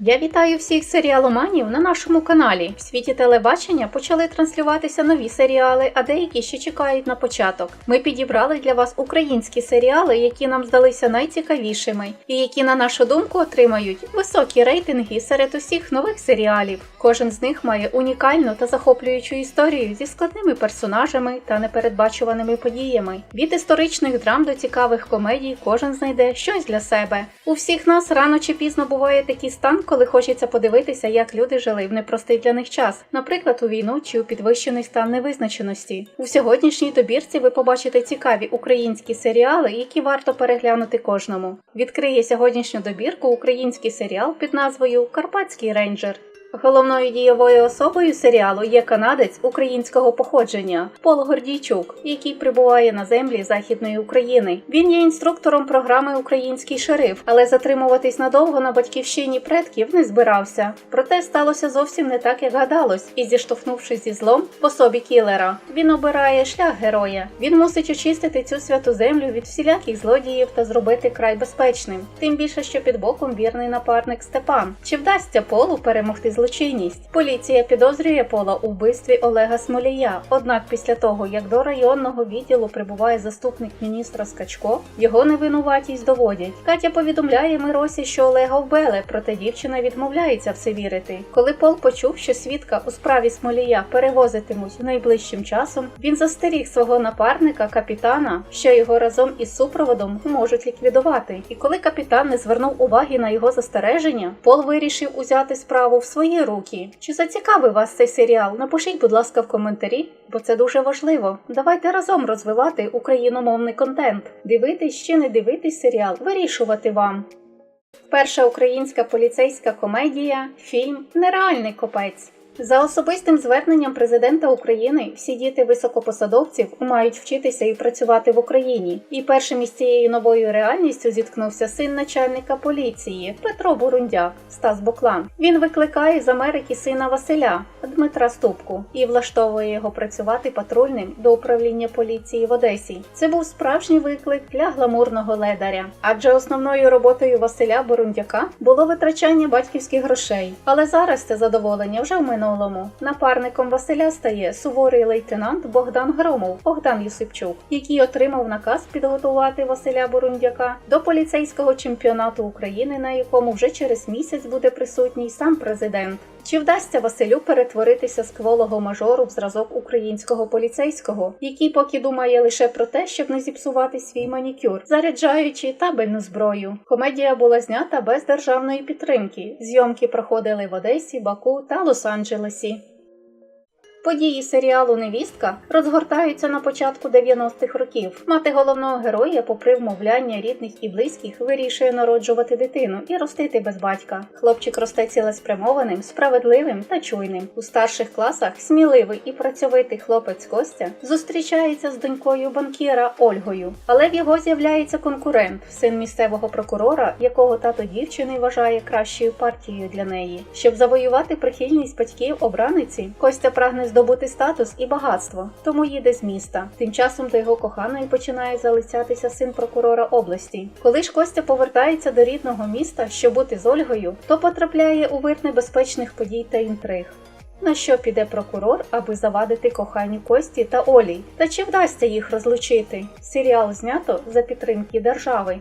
Я вітаю всіх серіаломанів на нашому каналі. В світі телебачення почали транслюватися нові серіали, а деякі ще чекають на початок. Ми підібрали для вас українські серіали, які нам здалися найцікавішими, і які, на нашу думку, отримають високі рейтинги серед усіх нових серіалів. Кожен з них має унікальну та захоплюючу історію зі складними персонажами та непередбачуваними подіями. Від історичних драм до цікавих комедій кожен знайде щось для себе. У всіх нас рано чи пізно буває такий стан, коли хочеться подивитися, як люди жили в непростий для них час, наприклад, у війну чи у підвищений стан невизначеності. У сьогоднішній добірці ви побачите цікаві українські серіали, які варто переглянути кожному. Відкриє сьогоднішню добірку український серіал під назвою Карпатський рейнджер. Головною дієвою особою серіалу є канадець українського походження Пол Гордійчук, який прибуває на землі Західної України. Він є інструктором програми Український шериф, але затримуватись надовго на батьківщині предків не збирався. Проте сталося зовсім не так, як гадалось, і зіштовхнувшись зі злом в особі кілера, він обирає шлях героя. Він мусить очистити цю святу землю від всіляких злодіїв та зробити край безпечним. Тим більше, що під боком вірний напарник Степан. Чи вдасться Полу перемогти злочинність? Поліція підозрює Пола у вбивстві Олега Смолія. Однак, після того, як до районного відділу прибуває заступник міністра Скачко, його невинуватість доводять. Катя повідомляє Миросі, що Олега вбили, проте дівчина відмовляється в це вірити. Коли Пол почув, що свідка у справі Смолія перевозитимуть найближчим часом, він застеріг свого напарника, капітана, що його разом із супроводом можуть ліквідувати. І коли капітан не звернув уваги на його застереження, Пол вирішив узяти справу в свої руки. Чи зацікавив вас цей серіал? Напишіть, будь ласка, в коментарі, бо це дуже важливо. Давайте разом розвивати україномовний контент. Дивитись чи не дивитись серіал, вирішувати вам. Перша українська поліцейська комедія фільм Нереальний копець. За особистим зверненням президента України всі діти високопосадовців мають вчитися і працювати в Україні. І першим із цією новою реальністю зіткнувся син начальника поліції Петро Бурундяк Стас Буклан. Він викликає з Америки сина Василя Дмитра Ступку і влаштовує його працювати патрульним до управління поліції в Одесі. Це був справжній виклик для гламурного ледаря, адже основною роботою Василя Бурундяка було витрачання батьківських грошей. Але зараз це задоволення вже в минулому. Напарником Василя стає суворий лейтенант Богдан Громов, Богдан Юсипчук, який отримав наказ підготувати Василя Бурундяка до поліцейського чемпіонату України, на якому вже через місяць буде присутній сам президент. Чи вдасться Василю перетворитися з кволого мажору в зразок українського поліцейського, який поки думає лише про те, щоб не зіпсувати свій манікюр, заряджаючи табельну зброю? Комедія була знята без державної підтримки. Зйомки проходили в Одесі, Баку та Лос-Анджелесі. Події серіалу Невістка розгортаються на початку 90-х років. Мати головного героя, попри вмовляння рідних і близьких, вирішує народжувати дитину і ростити без батька. Хлопчик росте цілеспрямованим, справедливим та чуйним. У старших класах сміливий і працьовитий хлопець Костя зустрічається з донькою банкіра Ольгою, але в його з'являється конкурент, син місцевого прокурора, якого тато дівчини вважає кращою партією для неї. Щоб завоювати прихильність батьків обраниці, Костя прагне здобути статус і багатство, тому їде з міста. Тим часом до його коханої починає залицятися син прокурора області. Коли ж Костя повертається до рідного міста, щоб бути з Ольгою, то потрапляє у вир небезпечних подій та інтриг. На що піде прокурор, аби завадити коханню Кості та Олі? Та чи вдасться їх розлучити? Серіал знято за підтримки держави.